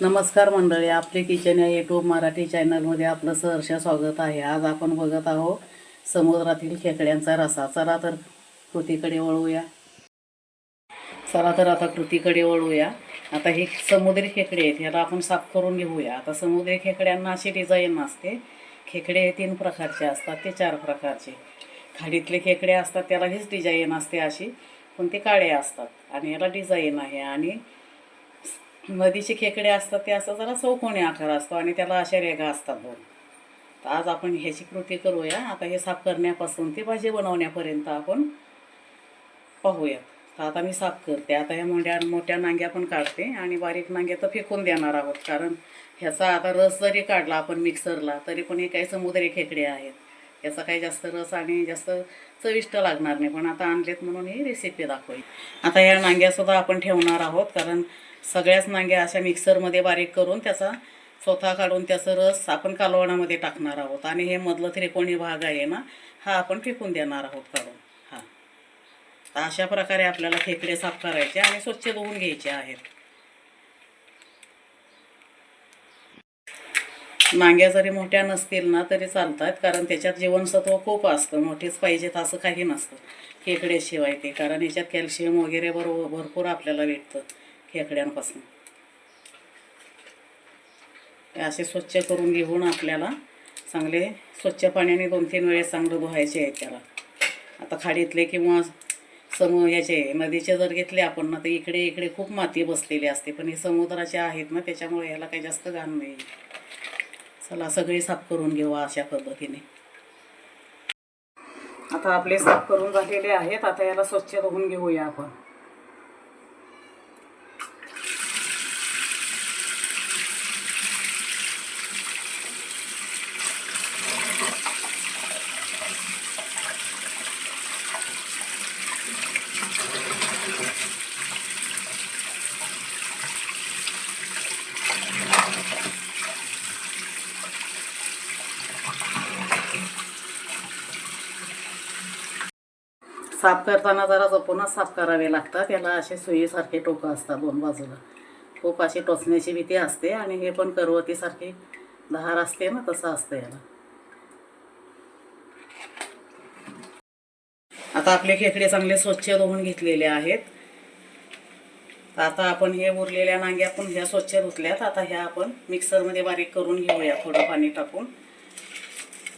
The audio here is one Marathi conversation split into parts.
नमस्कार मंडळी आपले किचन या यूट्यूब मराठी चॅनलमध्ये आपलं सहर्ष स्वागत आहे. आज आपण बघत आहोत समुद्रातील खेकड्यांचा रसा. चला तर कृतीकडे वळूया. चला तर आता कृतीकडे वळूया. आता हे समुद्री खेकडे आहेत ह्याला आपण साफ करून घेऊया. आता समुद्री खेकड्यांना अशी डिझाईन असते. खेकडे हे तीन प्रकारचे असतात ते चार प्रकारचे. खाडीतले खेकडे असतात त्याला हीच डिझाईन असते अशी. पण ते काळे असतात आणि याला डिझाईन आहे. आणि नदीचे खेकडे असतात ते असं जरा चौकोनी आकार असतो आणि त्याला अशा रेगा असतात दोन. तर आज आपण ह्याची कृती करूया. आता हे साफ करण्यापासून ते भाजी बनवण्यापर्यंत आपण पाहूयात. तर आता मी साफ करते. आता ह्या मोठ्या मोठ्या नांग्या पण काढते आणि बारीक नांग्या तर फेकून देणार आहोत. कारण ह्याचा आता रस जरी काढला आपण मिक्सरला तरी पण हे काही समुद्री खेकडे आहेत. याचा काही जास्त रस आणि जास्त चविष्ट लागणार नाही. पण आता आणलेत म्हणून ही रेसिपी दाखवेल आता या नांग्यासुद्धा आपण ठेवणार आहोत. कारण सगळ्याच नांग्या अशा मिक्सरमध्ये बारीक करून त्याचा स्वतः काढून त्याचं रस आपण कालवणामध्ये टाकणार आहोत. आणि हे मधलं त्रिकोणी भाग आहे ना हा आपण फेकून देणार आहोत काढून. हा. तर अशा प्रकारे आपल्याला खेकडे साफ करायचे आणि स्वच्छ धुवून घ्यायचे आहेत. नांग्या जरी मोठ्या नसतील ना तरी चालतात कारण त्याच्यात जीवनसत्व खूप असतं. मोठेच पाहिजेत असं काही नसतं. खेकड्याशिवाय ते कारण याच्यात कॅल्शियम वगैरे बरोबर भरपूर आपल्याला भेटतं. खेकड्यांपासून असे स्वच्छ करून घेऊन आपल्याला चांगले स्वच्छ पाण्याने दोन तीन वेळेस चांगलं धुवायचे आहे त्याला. आता खाडीतले किंवा समूह याचे नदीचे जर घेतले आपण ना तर इकडे इकडे खूप माती बसलेली असते. पण हे समुद्राचे आहेत ना त्याच्यामुळे ह्याला काही जास्त घाण नाही. चला सगळी साफ करून घेऊ अशा पद्धतीने. आता आपले साफ करून झालेले आहेत. आता याला स्वच्छ धुवून घेऊया आपण. साफ करताना जरा जपूनच साफ करावे लागतात. याला असे सुईसारखे टोकं असतात दोन बाजूला. खूप अशी टोचण्याची भीती असते आणि हे पण करवतीसारखी धार असते ना तसं असतं याला. आता आपले खेकडे चांगले स्वच्छ धुवून घेतलेले आहेत. आता आपण हे उरलेल्या नांग्या पण ह्या स्वच्छ धुतल्यात. आता ह्या आपण मिक्सरमध्ये बारीक करून घेऊया थोडं पाणी टाकून.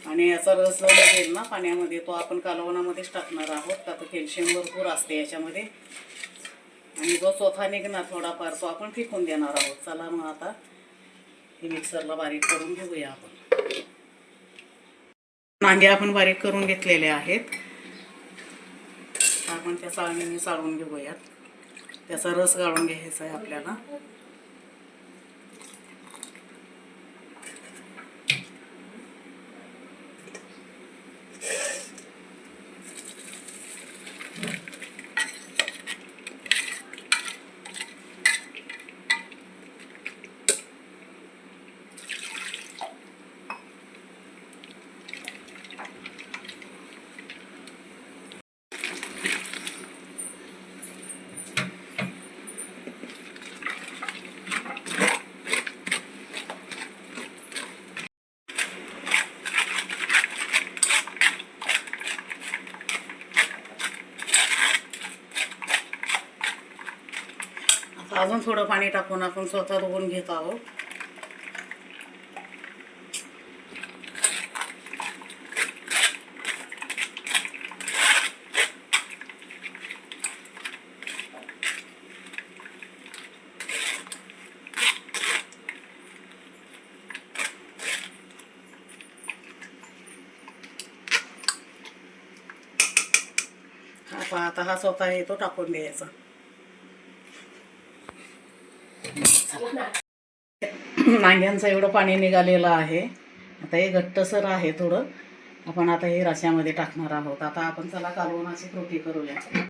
आणि याचा रस जो लागेल ना पाण्यामध्ये तो आपण कालवणामध्येच टाकणार आहोत. का तर कॅल्शियम भरपूर असते याच्यामध्ये. आणि जो चोथा निघणार थोडाफार तो आपण फेकून देणार आहोत. चला मग आता हे मिक्सरला बारीक करून घेऊया आपण. नांगे आपण बारीक करून घेतलेले आहेत. आपण त्या चाळणीने चाळून घेऊयात. त्याचा रस गाळून घ्यायचा आहे आपल्याला. आता अजून थोडं पाणी टाकून आपण स्वतः धुवून घेत आहोत. आता हा स्वतः येतो टाकून द्यायचा. नांग्यांचं एवढं पाणी निघालेलं आहे. आता हे घट्टसर आहे थोडं. आपण आता हे रश्यामध्ये टाकणार आहोत. आता आपण चला कालवणाची कृती करूया.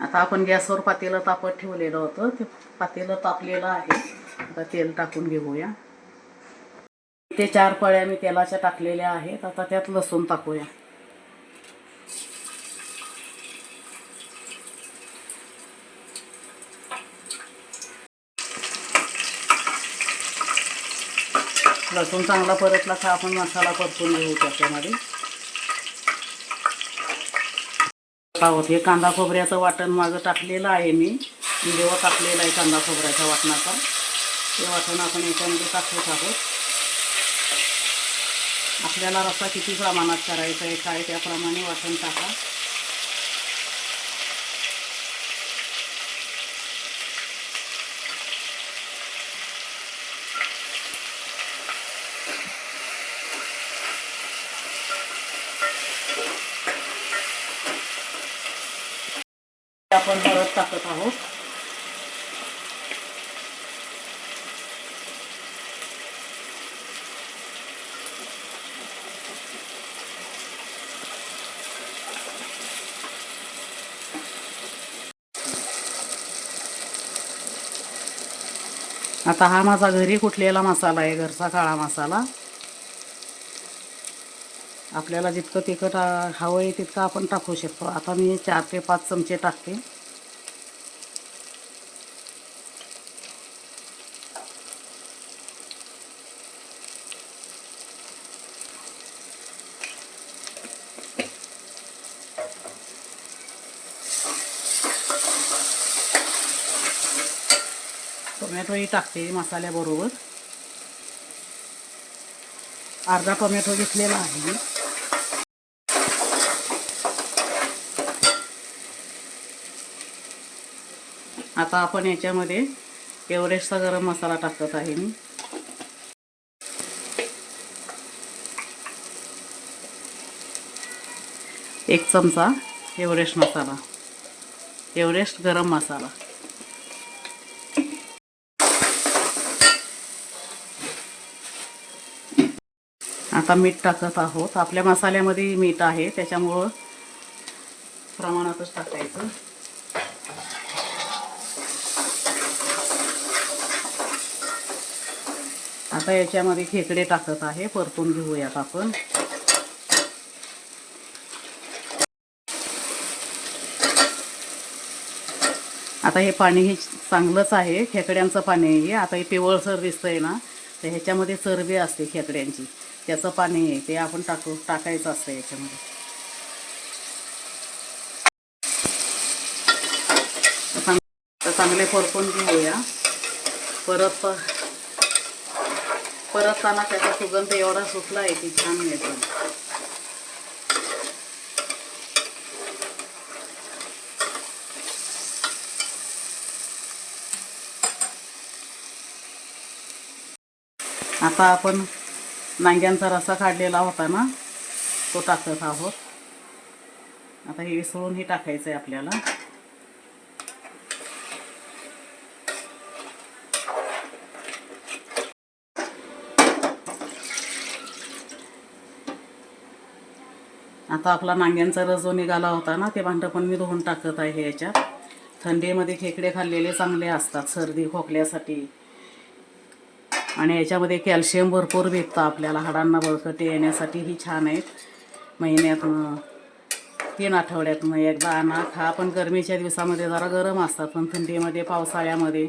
आता आपण गॅसवर पातेलं तापत ठेवलेलं होतं. ते पातेलं तापलेलं आहे. आता तेल टाकून घेऊया. ते चार पळ्या मी तेलाच्या टाकलेल्या आहेत. आता त्यात लसूण टाकूया. लसूण चांगला परतला का आपण मसाला परतून घेऊ त्याच्यामध्ये? आहोत हे कांदा खोबऱ्याचं वाटण माझं टाकलेलं आहे मी. जेव्हा टाकलेलं आहे कांदा खोबऱ्याच्या वाटणाचा. ते वाटण आपण याच्यामध्ये टाकत आहोत. आपल्याला रस्सा किती प्रमाणात करायचा आहे काय त्याप्रमाणे वाटण टाका. आपण परत टाकत आहोत. आता हा माझा घरी कुठलेला मसाला आहे घरचा काळा मसाला. आपल्याला जितकं तिखट हवं आहे तितकं आपण टाकू शकतो. आता मी चार ते पाच चमचे टाकते. टोमॅटोही टाकते मसाल्याबरोबर. अर्धा टोमॅटो घेतलेला आहे. मी आता आपण याच्यामध्ये एव्हरेस्टचा गरम मसाला टाकत आहे मी. एक चमचा एव्हरेस्ट मसाला. एव्हरेस्ट गरम मसाला. आता मीठ टाकत आहोत. आपल्या मसाल्यामध्ये मीठ आहे त्याच्यामुळं प्रमाणातच टाकायचं. आता याच्यामध्ये खेकडे टाकत आहे परतून घेऊयात आपण. आता हे पाणी हे चांगलंच आहे खेकड्यांचं पाणी आहे. आता हे पिवळसर दिसतंय ना तर ह्याच्यामध्ये चरबी असते खेकड्यांची. त्याचं पाणी आहे ते आपण टाकू टाकायचं असतं याच्यामध्ये. चांगले परतून घेऊया. परत परतताना त्याचा सुगंध एवढा सुटला आहे की छान येतो आता आपण नांग्यांचा रसा काढलेला होता ना तो टाकत आहोत. आता हे विसळून हे टाकायचं आहे आपल्याला. आता आपला नांग्यांचा रस जो निघाला होता ना ते भांडं पण मी धुवून टाकत आहे याच्यात थंडीमध्ये खेकडे खाल्लेले चांगले असतात सर्दी खोकल्यासाठी. आणि याच्यामध्ये कॅल्शियम भरपूर भेटतं आपल्याला हाडांना बळकटी येण्यासाठी ही छान आहेत. महिन्यातनं तीन आठवड्यातनं एकदा आणा खा पण गरमीच्या दिवसामध्ये जरा गरम असतात पण थंडीमध्ये पावसाळ्यामध्ये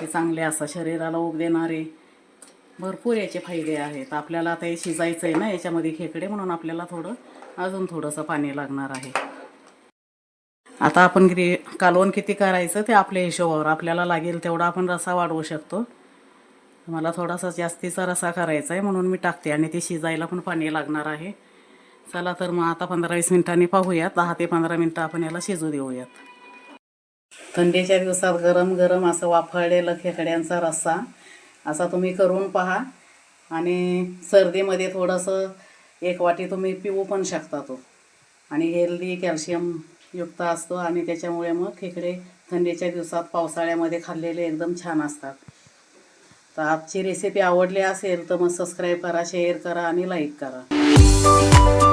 हे चांगले असतात. शरीराला उब देणारे भरपूर याचे फायदे आहेत. आपल्याला आता हे शिजायचं आहे ना याच्यामध्ये खेकडे म्हणून आपल्याला थोडं अजून थोडंसं पाणी लागणार आहे. आता आपण ग्रे कालवण किती करायचं ते आपल्या हिशोबावर. आपल्याला लागेल तेवढा आपण रसा वाढवू शकतो. मला थोडासा जास्तीचा रसा करायचा आहे म्हणून मी टाकते आणि ते शिजायला पण पाणी लागणार आहे. चला तर मग आता पंधरा वीस मिनिटांनी पाहूयात. दहा ते पंधरा मिनटं आपण याला शिजू देऊयात. थंडीच्या दिवसात गरम गरम असं वाफळलेलं खेकड्यांचा रस्सा असा तुम्ही करून पहा. आणि सर्दीमध्ये थोडंसं एक वाटी तुम्ही पिऊ पण शकता तो. आणि हेल्दी कॅल्शियम युक्त असतो आणि त्याच्यामुळे मग खेकडे थंडीच्या दिवसात पावसाळ्यामध्ये खाल्लेले एकदम छान असतात. तर आजची रेसिपी आवडली असेल तर मग सबस्क्राईब करा शेअर करा आणि लाईक करा.